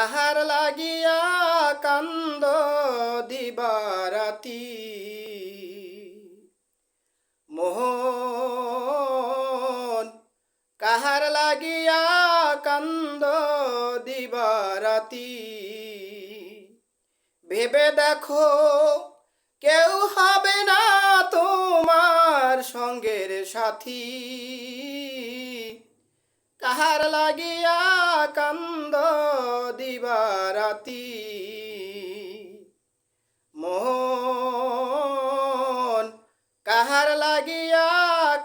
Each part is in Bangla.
কাহার লাগিয়া কান্দ দিবারাতি। মোহন, কাহার লাগিয়া কান্দ দিবারাতি। ভেবে দেখো, কেউ হবে না তোমার সঙ্গের সাথী। কাহার লাগিয়া কান্দ দিবারাতি। মোহন কাহার লাগিয়া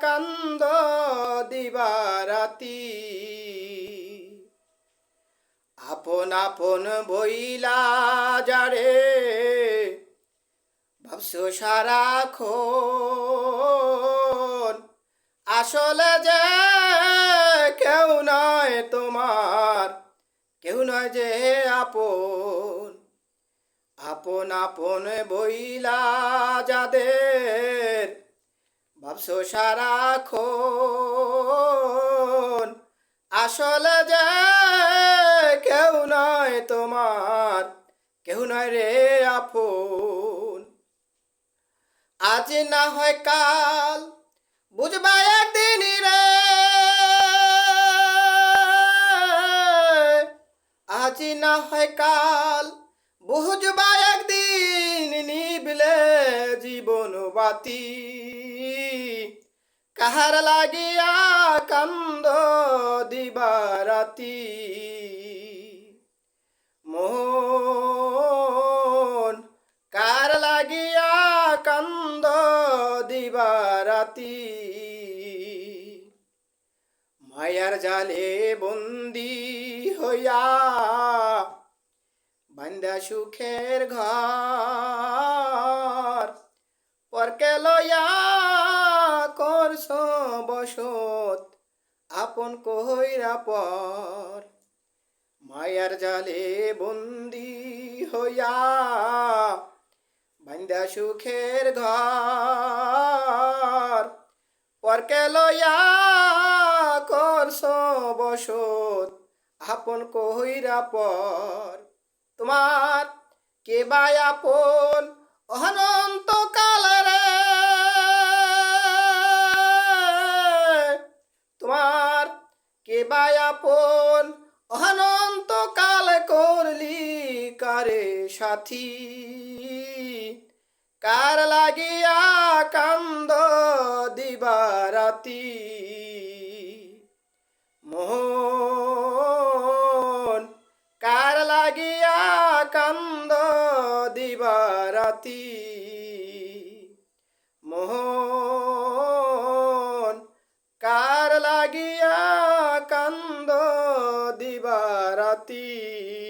কান্দ দিবারাতি। আপন আপন বইলা যারে, ভাবছ সারাক্ষণ আসলে যে তোমার। কেউ নয় যে আপন। আপন আপন বইলা যাদের। ভাবছ সারাক্ষণ। আসলে যে কেউ নয় তোমার। কেউ নয় রে আপন। আজ না হয় কাল আজ না হয় কাল। বহু বুঝবা একদিন নিবলে জীবন বাতি কাহার লাগিয়া কান্দ দিবারাতি। মোহন কার লাগিয়া কান্দ দিবারাতি। মায়ার জালে বন্দি হইয়া বান্দা সুখের ঘর। পরকে করছ বসত, আপন কইরা পর। মায়ার জালে বন্দি হইয়া বান্দা সুখের ঘর। পরকে করছ বসত, আপন কইরা পর। তোমার কে বাই আপন? অনন্ত কালরে তোমার কে বাই আপন? অনন্ত কাল করলি কারে সাথী? কার লাগিয়া কান্দ দিবারাতি? দিবারাতি মোহন। কার লাগিয়া কান্দ দিবারাতি?